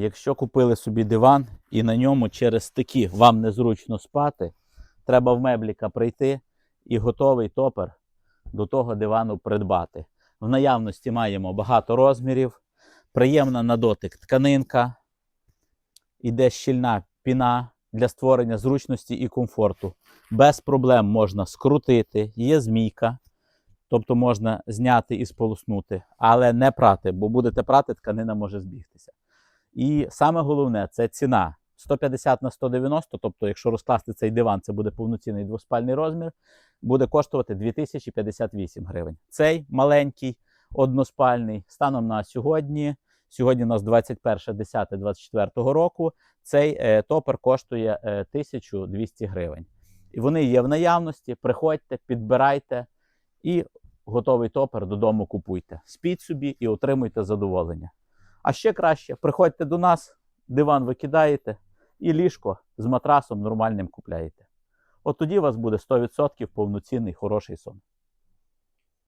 Якщо купили собі диван і на ньому через такі вам незручно спати, треба в мебліка прийти і готовий топер до того дивану придбати. В наявності маємо багато розмірів, приємна на дотик тканинка, іде щільна піна для створення зручності і комфорту. Без проблем можна скрутити, є змійка, тобто можна зняти і сполоснути, але не прати, бо будете прати, тканина може збігтися. І саме головне це ціна 150 на 190, тобто, якщо розкласти цей диван, це буде повноцінний двоспальний розмір, буде коштувати 2058 гривень. Цей маленький односпальний станом на сьогодні. Сьогодні у нас 21.10.24 року. Цей е, топер коштує е, 1200 гривень. І вони є в наявності. Приходьте, підбирайте і готовий топер додому купуйте. Спіть собі і отримуйте задоволення. А ще краще, приходьте до нас, диван викидаєте і ліжко з матрасом нормальним купляєте. От тоді у вас буде 100% повноцінний хороший сон.